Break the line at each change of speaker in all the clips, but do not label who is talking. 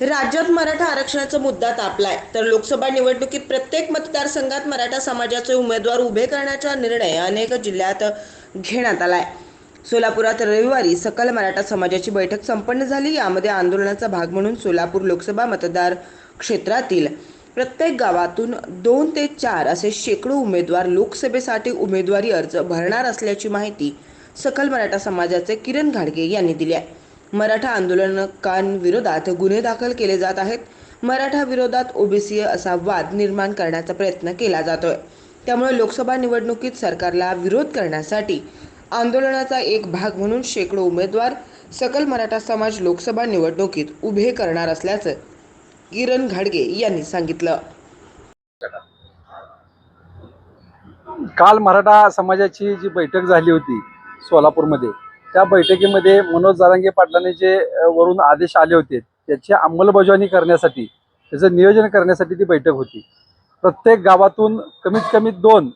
राज्यात मराठा आरक्षणाचा मुद्दा तापलाय. तर लोकसभा निवडणुकीत प्रत्येक मतदारसंघात मराठा समाजाचे उमेदवार उभे करण्याचा निर्णय अनेक जिल्ह्यात घेण्यात आलाय. सोलापुरात रविवारी सकल मराठा समाजाची बैठक संपन्न झाली. यामध्ये आंदोलनाचा भाग म्हणून सोलापूर लोकसभा मतदार क्षेत्रातील प्रत्येक गावातून दोन ते चार असे शेकडो उमेदवार लोकसभेसाठी उमेदवारी अर्ज भरणार असल्याची माहिती सकल मराठा समाजाचे किरण घाडगे यांनी दिली आहे. मराठा आंदोलनकांविरोधात गुन्हे दाखल केले जात आहेत. मराठा विरोधात ओबीसी असा वाद निर्माण करण्याचा प्रयत्न केला जातोय. त्यामुळे लोकसभा निवडणुकीत सरकारला विरोध करण्यासाठी आंदोलनाचा एक भाग म्हणून शेकडो उमेदवार सकल मराठा समाज लोकसभा निवडणुकीत उभे करणार असल्याचं किरण घाडगे यांनी सांगितलं.
काल मराठा समाजाची जी बैठक झाली होती सोलापूरमध्ये त्या बैठकीमध्ये मनोज जारांगे पाटलांनी जे वरून आदेश आले होते त्याची अंमलबजावणी करण्यासाठी त्याचं नियोजन करण्यासाठी ती बैठक होती. प्रत्येक गावातून कमीत कमी दोन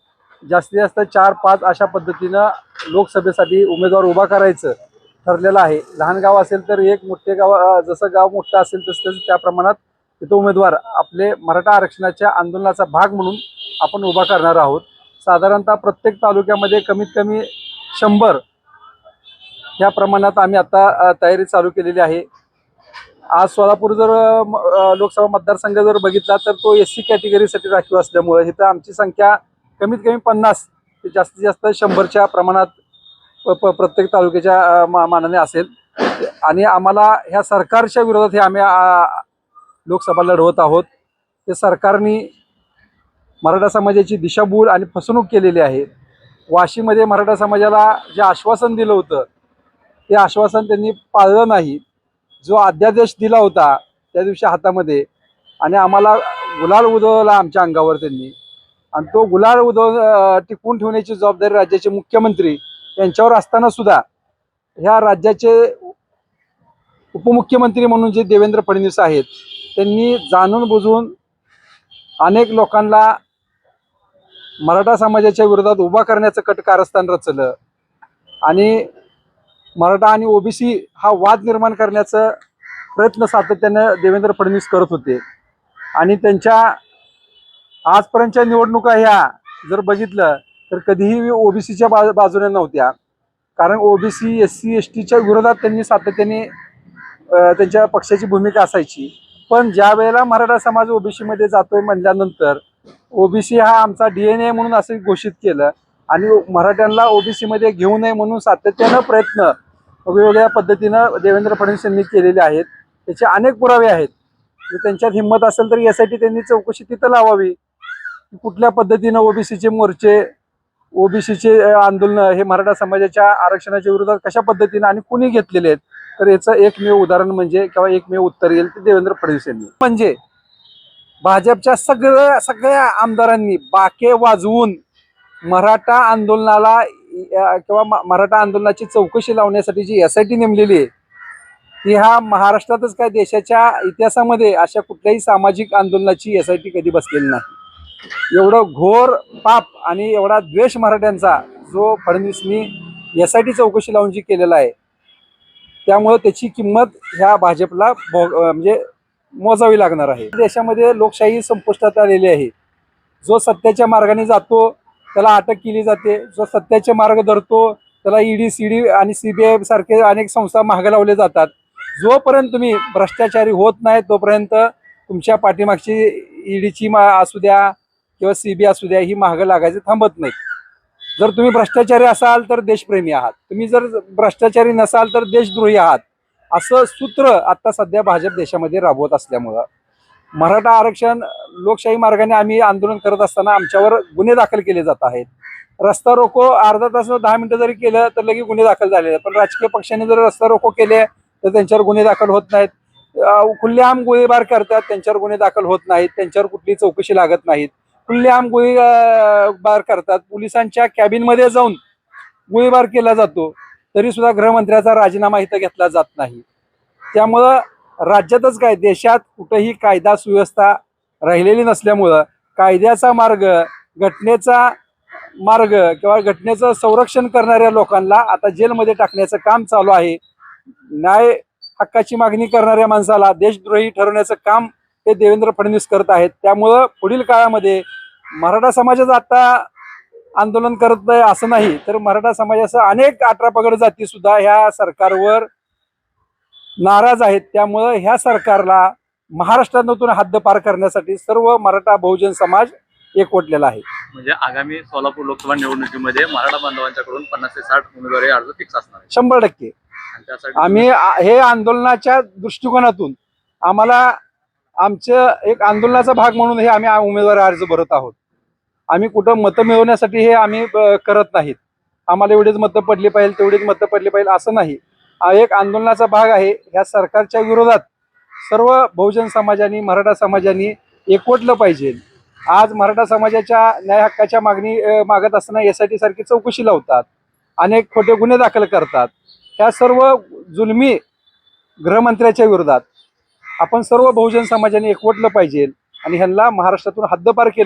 जास्तीत जास्त चार पाच अशा पद्धतीनं लोकसभेसाठी उमेदवार उभा करायचं ठरलेलं आहे. लहान गाव असेल तर एक मोठे गाव जसं गाव मोठं असेल तसं तसं त्या प्रमाणात तिथं उमेदवार आपले मराठा आरक्षणाच्या आंदोलनाचा भाग म्हणून आपण उभा करणार आहोत. साधारणतः प्रत्येक तालुक्यामध्ये कमीत कमी शंभर ह्या प्रमाणात आम्ही आता तयारी चालू केलेली आहे. आज सोलापूर जर लोकसभा मतदारसंघ जर बघितला तर तो एस सी कॅटेगरीसाठी राखीव असल्यामुळे इथं आमची संख्या कमीत कमी पन्नास ते जास्तीत जास्त शंभरच्या प्रमाणात प- प- प्रत्येक तालुक्याच्या मा- मानाने असेल. आणि आम्हाला ह्या सरकारच्या विरोधात हे आम्ही लोकसभा लढवत आहोत. ते सरकारने मराठा समाजाची दिशाभूल आणि फसवणूक केलेली आहे. वाशीमध्ये मराठा समाजाला जे आश्वासन दिलं होतं ते आश्वासन त्यांनी पाळलं नाही. जो अध्यादेश दिला होता त्या दिवशी हातामध्ये आणि आम्हाला गुलाल उधळला आमच्या अंगावर त्यांनी. आणि तो गुलाल उधळ टिकवून ठेवण्याची जबाबदारी राज्याचे मुख्यमंत्री यांच्यावर असताना सुद्धा ह्या राज्याचे उपमुख्यमंत्री म्हणून जे देवेंद्र फडणवीस आहेत त्यांनी जाणून बुजून अनेक लोकांना मराठा समाजाच्या विरोधात उभा करण्याचं कट कारस्थान रचलं. आणि मराठा आणि ओबीसी हा वाद निर्माण करण्याचा प्रयत्न सातत्यानं देवेंद्र फडणवीस करत होते. आणि त्यांच्या आजपर्यंतच्या निवडणुका ह्या जर बघितलं तर कधीही ओबीसीच्या बा बाजूने नव्हत्या. कारण ओबीसी एस सी एस टीच्या विरोधात त्यांनी सातत्याने त्यांच्या पक्षाची भूमिका असायची. पण ज्या वेळेला मराठा समाज ओबीसीमध्ये जातोय म्हणल्यानंतर ओबीसी हा आमचा डीएनए म्हणून असं घोषित केलं. आणि मराठ्यांना ओबीसीमध्ये घेऊ नये म्हणून सातत्यानं प्रयत्न वेगवेगळ्या पद्धतीनं देवेंद्र फडणवीस यांनी केलेले आहेत. त्याचे अनेक पुरावे आहेत. त्यांच्यात हिंमत असेल तर यासाठी त्यांनी चौकशी तिथं लावावी. कुठल्या पद्धतीनं ओबीसीचे मोर्चे ओबीसीचे आंदोलन हे मराठा समाजाच्या आरक्षणाच्या विरोधात कशा पद्धतीनं आणि कुणी घेतलेले आहेत तर याचं एकमेव उदाहरण म्हणजे किंवा एकमेव उत्तर येईल ते देवेंद्र फडणवीस यांनी. म्हणजे भाजपच्या सगळ्या सगळ्या आमदारांनी बाके वाजवून मराठा आंदोलनाला किंवा मराठा आंदोलनाची चौकशी लावण्यासाठी जी एस आय टी नेमलेली आहे ती हा महाराष्ट्रातच काय देशाच्या इतिहासामध्ये अशा कुठल्याही सामाजिक आंदोलनाची एस आय टी कधी बसलेली नाही. एवढं घोर पाप आणि एवढा द्वेष मराठ्यांचा जो फडणवीसनी एस आय टी चौकशी लावून जी केलेला आहे त्यामुळं त्याची किंमत ह्या भाजपला भोग म्हणजे मोजावी लागणार आहे. देशामध्ये लोकशाही संपुष्टात आलेली आहे. जो सत्याच्या मार्गाने जातो त्याला अटक केली जाते. जो सत्याचे मार्ग धरतो त्याला ईडी सीडी आणि सीबीआय सारखे अनेक संस्था मागे लावले जातात. जोपर्यंत तुम्ही भ्रष्टाचारी होत नाही तोपर्यंत तुमच्या पाठीमागची ईडीची मा असू द्या किंवा सीबी असू द्या ही महाग लागायचे थांबत नाही. जर तुम्ही भ्रष्टाचारी असाल तर देशप्रेमी आहात. तुम्ही जर भ्रष्टाचारी नसाल तर देशद्रोही आहात. असं सूत्र आता सध्या भाजप देशामध्ये राबवत असल्यामुळं. मराठा आरक्षण लोकशाही मार्गाने आम्ही आंदोलन करत असताना आमच्यावर गुन्हे दाखल केले जात आहेत. रस्ता रोको अर्धा तास दहा मिनिटं जरी केलं तर लगेच गुन्हे दाखल झालेले आहेत. पण राजकीय पक्षाने जर रस्ता रोको केले तर त्यांच्यावर गुन्हे दाखल होत नाहीत. खुल्लेआम गोळीबार करतात त्यांच्यावर गुन्हे दाखल होत नाहीत. त्यांच्यावर कुठली चौकशी लागत नाहीत. खुल्लेआम गोळीबार करतात. पोलिसांच्या कॅबिनमध्ये जाऊन गोळीबार केला जातो. तरी सुद्धा गृहमंत्र्याचा राजीनामा इथं घेतला जात नाही. त्यामुळं राज्यातच काय देशात कुठंही कायदा सुव्यवस्था राहिलेली नसल्यामुळं कायद्याचा मार्ग घटनेचा मार्ग किंवा घटनेचं संरक्षण करणाऱ्या लोकांना आता जेलमध्ये टाकण्याचं काम चालू आहे. न्याय हक्काची मागणी करणाऱ्या माणसाला देशद्रोही ठरवण्याचं काम हे देवेंद्र फडणवीस करत आहेत. त्यामुळं पुढील काळामध्ये मराठा समाजाचं आता आंदोलन करत आहे असं नाही तर मराठा समाजाचं अनेक अठरा पगड जाती सुद्धा ह्या सरकारवर नाराज आहेत. त्यामुळं ह्या सरकारला महाराष्ट्रातून हद्दपार करण्यासाठी सर्व मराठा बहुजन समाज एकवटलेला आहे.
म्हणजे आगामी सोलापूर लोकसभा निवडणुकीमध्ये मराठा बांधवांच्याकडून पन्नास ते साठ उमेदवारी अर्ज फिक्स असणार
शंभर टक्के. आम्ही हे आंदोलनाच्या दृष्टिकोनातून आम्हाला आमचं एक आंदोलनाचा भाग म्हणून हे आम्ही उमेदवारी अर्ज भरत आहोत. आम्ही कुठं मतं मिळवण्यासाठी हे आम्ही करत नाहीत. आम्हाला एवढीच मतं पडली पाहिजे तेवढीच मतं पडली पाहिजे असं नाही. एक आंदोलनाचा भाग आहे. ह्या सरकारच्या विरोधात सर्व बहुजन समाजाने मराठा समाजाने एकवटलं पाहिजे. आज मराठा समाजाच्या न्याय हक्काच्या मागणी मागत असताना यासाठी सारखी चौकशी लावतात. अनेक खोटे गुन्हे दाखल करतात. ह्या सर्व जुलमी गृहमंत्र्याच्या विरोधात आपण सर्व बहुजन समाजाने एकवटलं पाहिजे आणि ह्यांना महाराष्ट्रातून हद्दपार केलं